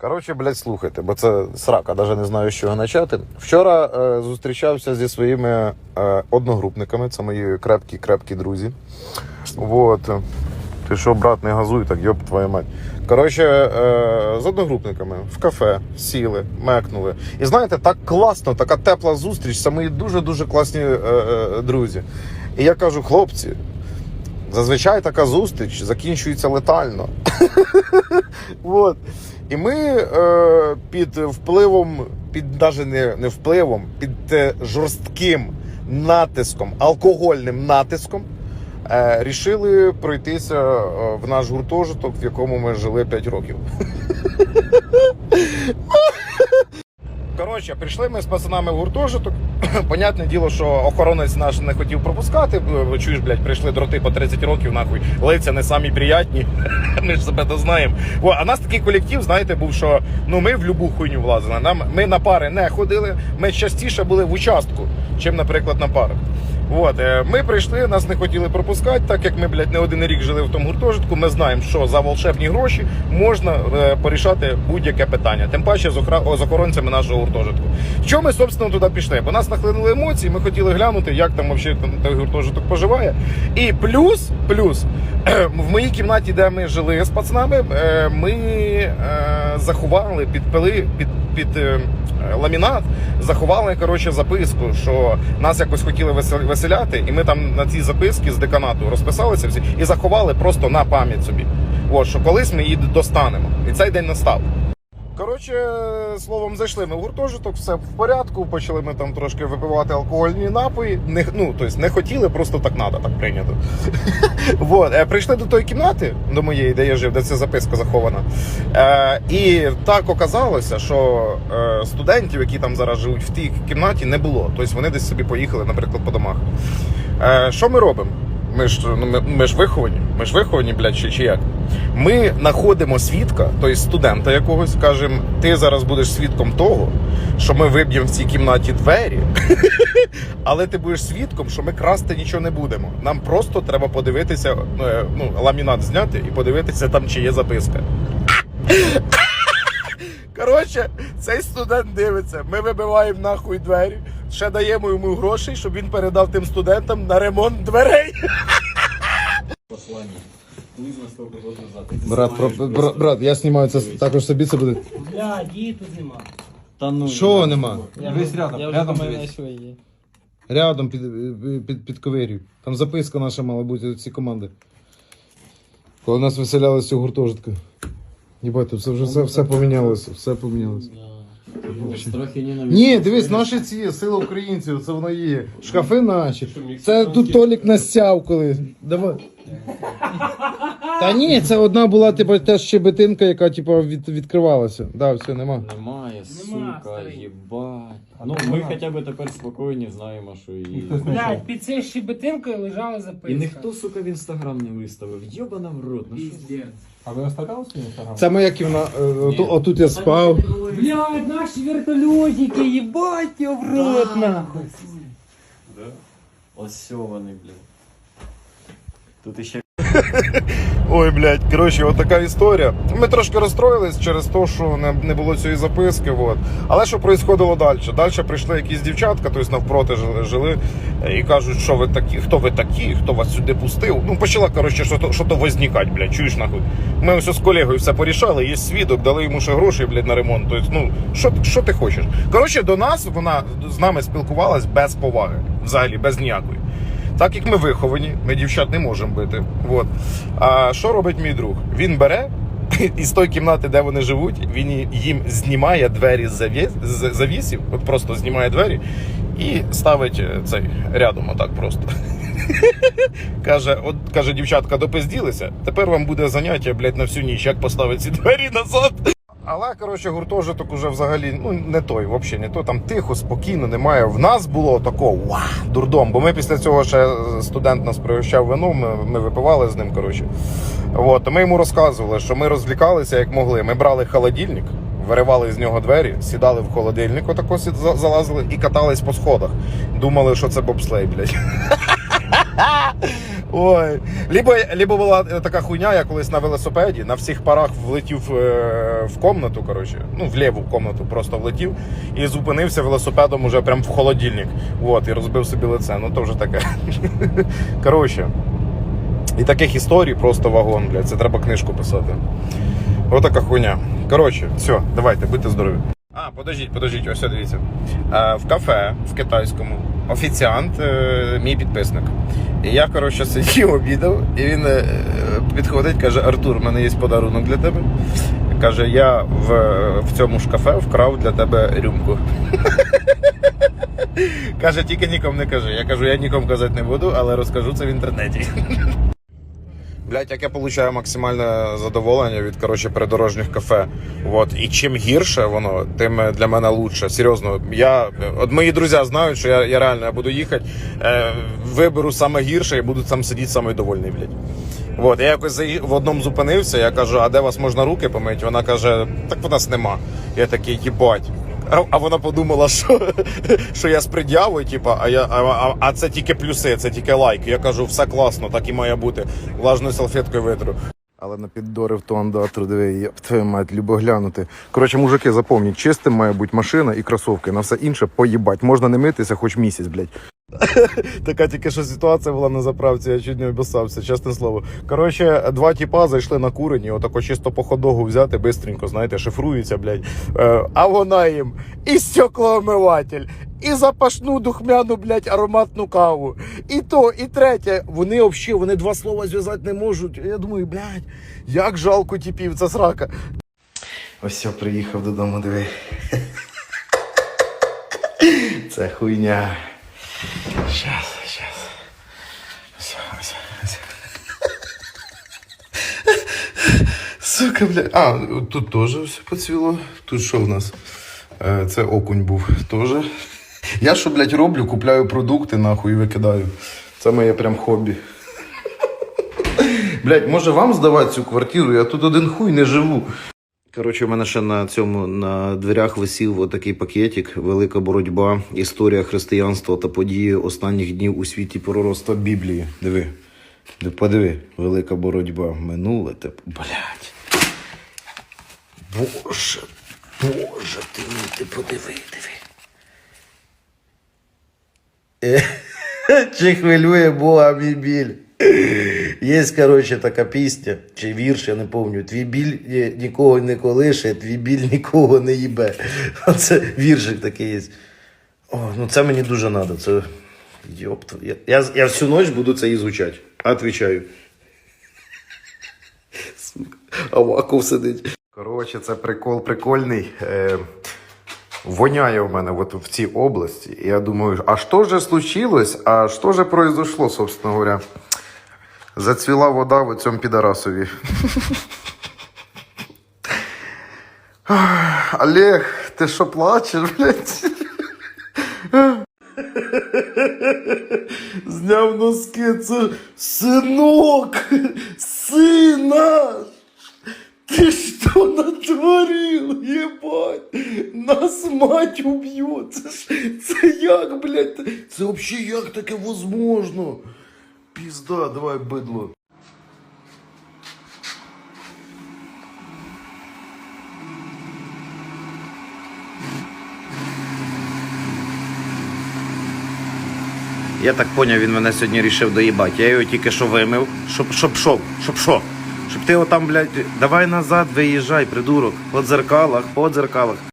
Коротше, блядь, слухайте, бо це срака, навіть не знаю, з чого почати. Вчора е, зустрічався зі своїми е, одногрупниками, це мої крепкі, крепкі друзі. Вот. Ти що, брат, не газуй, так йоп твою мать. Коротше, е, з одногрупниками в кафе сіли, мекнули. І знаєте, так класно, така тепла зустріч, це мої дуже-дуже класні е, е, друзі. І я кажу, хлопці, зазвичай така зустріч закінчується летально. Вот. І ми е, під впливом, під навіть не, не впливом, під е, жорстким натиском, алкогольним натиском, е, рішили пройтися е, в наш гуртожиток, в якому ми жили 5 років. Коротше, прийшли ми з пацанами в гуртожиток. Понятне діло, що охоронець наш не хотів пропускати. Чуєш, блядь, прийшли дроти по 30 років, нахуй. Лиця не самі приятні. Ми ж себе то знаємо. О, а нас такий колектив, знаєте, був, що ну ми в любу хуйню влазили. Нам ми на пари не ходили. Ми частіше були в участку, чим, наприклад, на парах. От, е, ми прийшли, нас не хотіли пропускати, так як ми, блядь, не один рік жили в тому гуртожитку. Ми знаємо, що за волшебні гроші можна е, порішати будь-яке питання. Тим паче з, охоронцями нашого гуртожитку. Що ми, собственно, туди пішли? Бо нас нахлинули емоції, ми хотіли глянути, як там взагалі той гуртожиток поживає. І плюс, плюс, в моїй кімнаті, де ми жили з пацанами, е, ми е, заховали, підпили під, під е, ламінат, заховали коротше, записку, що нас якось хотіли весел- веселяти, і ми там на цій записці з деканату розписалися всі і заховали просто на пам'ять собі. От, що колись ми її достанемо. І цей день настав. Коротше, словом, зайшли ми в гуртожиток, все в порядку. Почали ми там трошки випивати алкогольні напої. Не, ну, тобто не хотіли, просто так надо, так прийнято. Вот. Е, Прийшли до тої кімнати, до моєї, де я жив, де ця записка захована. Е, і так оказалося, що е, студентів, які там зараз живуть в тій кімнаті, не було. Тобто вони десь собі поїхали, наприклад, по домах. Е, що ми робимо? Ми ж, ну, ми, ми ж виховані, ми ж виховані, блядь, чи, чи як? Ми знаходимо свідка, тобто студента якогось, кажемо, ти зараз будеш свідком того, що ми виб'ємо в цій кімнаті двері, але ти будеш свідком, що ми красти нічого не будемо. Нам просто треба подивитися, е, ну, ламінат зняти і подивитися там, чи є записка. Коротше, цей студент дивиться, ми вибиваємо нахуй двері, ще даємо йому грошей, щоб він передав тим студентам на ремонт дверей. Брат, про, бра- брат, я знімаю це також собі це буде. Бля, дії тут нема. Та ну. Що нема? Дивись рядом, Я вже рядом думаю, дивись. що є. Рядом під, під, під ковир'ю. Там записка наша мала бути ці команди. Коли нас виселяли з цього гуртожитка. Єбать, тут це вже все, все помінялося, все помінялося. Трохи ненависть. Ні, дивись, наші ці сили українців, це воно є. Шкафи наші. Це тут Толік настяв коли. Давай. Та ні, це одна була, типу, теж щебетинка, яка типу, від, відкривалася. Да, все, нема. Немає, сука, старий. їбать. Ну, ми хоча б тепер спокійні знаємо, що і. Блядь, під цією щебетинкою лежала записка. І ніхто, сука, в інстаграм не виставив. Йобана в рот. Ну що? Піздець. А ви оставляли свій інстаграм? Це моя кімната. Отут, отут я спав. Блядь, наші вертольотики, їбать його в рот нахуй. Ось вони, блядь. Тут іще Ой, блядь, коротше, от така історія. Ми трошки розстроїлись через те, що не, було цієї записки. От. Але що происходило далі? Далі прийшли якісь дівчатка, тобто навпроти жили, жили і кажуть, що ви такі, хто ви такі, хто вас сюди пустив. Ну, почала, коротше, що то, що возникать, блядь, чуєш нахуй. Ми все з колегою все порішали, є свідок, дали йому ще гроші, блядь, на ремонт. Тобто, ну, що, що ти хочеш? Коротше, до нас вона з нами спілкувалась без поваги, взагалі, без ніякої. Так як ми виховані, ми дівчат не можемо бити. От. А що робить мій друг? Він бере із тої кімнати, де вони живуть, він їм знімає двері з завіс, з завісів, от просто знімає двері і ставить е, цей рядом, отак просто. каже, от каже, дівчатка, допизділися. Тепер вам буде заняття, блядь, на всю ніч, як поставити ці двері назад. Але коротше, гуртожиток уже взагалі ну не той, взагалі не то. Там тихо, спокійно, немає. В нас було такого ва, дурдом. Бо ми після цього ще студент нас пригощав вино, ми, ми випивали з ним. Коротше. От, ми йому розказували, що ми розвлікалися як могли. Ми брали холодильник, виривали з нього двері, сідали в холодильник, отако залазили і катались по сходах. Думали, що це бобслей, блядь. Ой. Либо, либо була така хуйня, я колись на велосипеді на всіх парах влетів е, в комнату, коротше, ну, в ліву комнату просто влетів і зупинився велосипедом уже прям в холодильник. Вот, і розбив собі лице. Ну то вже таке. Коротше. І таких історій просто вагон, блядь. Це треба книжку писати. Отака хуйня. Коротше, все, давайте, будьте здорові. А, подождіть, подождіть, ось дивіться. Е, в кафе в китайському офіціант, е, мій підписник. І я, коротше, сидів, обідав, і він е, підходить, каже: Артур, в мене є подарунок для тебе. Каже, я в, в цьому ж кафе вкрав для тебе рюмку. Каже, тільки нікому не кажи. Я кажу, я нікому казати не буду, але розкажу це в інтернеті. Блять, як я получаю максимальне задоволення від коротше придорожніх кафе. Вот. І чим гірше воно, тим для мене лучше. Серйозно, я от мої друзі знають, що я, я реально я буду їхати, е, виберу саме гірше і буду там сидіти самий довольний, блядь. Вот, я якось в одному зупинився, я кажу, а де вас можна руки помити? Вона каже, так в нас нема. Я такий, їбать. А- вона подумала, що, що я з пред'явою, типа, а, я, а, а, це тільки плюси, це тільки лайк. Я кажу, все класно, так і має бути. Влажною салфеткою витру. Але на піддорив ту андатру, диви, я твою мать, любо глянути. Коротше, мужики, запомніть, чистим має бути машина і кросовки. На все інше поїбать. Можна не митися хоч місяць, блядь. Така тільки що ситуація була на заправці, я чуть не обіссався, чесне слово. Коротше, два тіпа зайшли на курені, отако чисто по ходогу взяти, бистренько, знаєте, шифруються, блядь. Е, а вона їм і стеклоомиватель, і запашну духмяну, блядь, ароматну каву. І то, і третє. Вони взагалі, вони два слова зв'язати не можуть. Я думаю, блядь, як жалко тіпів, це срака. Ось все, приїхав додому, диви. Це хуйня. Щас, щас. Ось, ось, ось. Сука, бля. А, тут теж все поцвіло. Тут що в нас? Е, Це окунь був теж. Я що, блядь, роблю, купляю продукти, нахуй і викидаю. Це моє прям хобі. Блядь, може вам здавати цю квартиру? Я тут один хуй не живу. Коротше, у мене ще на цьому на дверях висів отакий пакетик Велика боротьба, історія християнства та події останніх днів у світі пророцтва Біблії. Диви. Диви, Подиви, велика боротьба. Минуле те. Блять. Боже, Боже, ти, мій, ти подиви, диви. Е, Чи хвилює Бога мій біль? Є, коротше, така пісня чи вірш, я не пам'ятаю. Твій біль е, нікого не колише, твій біль нікого не їбе. Оце віршик такий є. О, ну це мені дуже треба. Це. Йоп, я, я, я всю ніч буду це ізучати. Отвічаю. Сука. А сидить. Коротше, це прикол прикольний. Е, воняє в мене от в цій області. І я думаю, а що же случилось? А що же произошло, собственно говоря? Зацвіла вода в цьому підарасові. Олег, ти що плачеш, блядь? Зняв носки, це синок, сина. Ты что натворил, ебать? Нас мать убьет. Це, це як, блядь? Це вообще як таке возможно? Пізда, давай бидло. Я так поняв, він мене сьогодні рішив доїбати. Я його тільки що вимив. Щоб, щоб що? Щоб що? Щоб ти отам, блядь, давай назад виїжджай, придурок. По дзеркалах, по дзеркалах.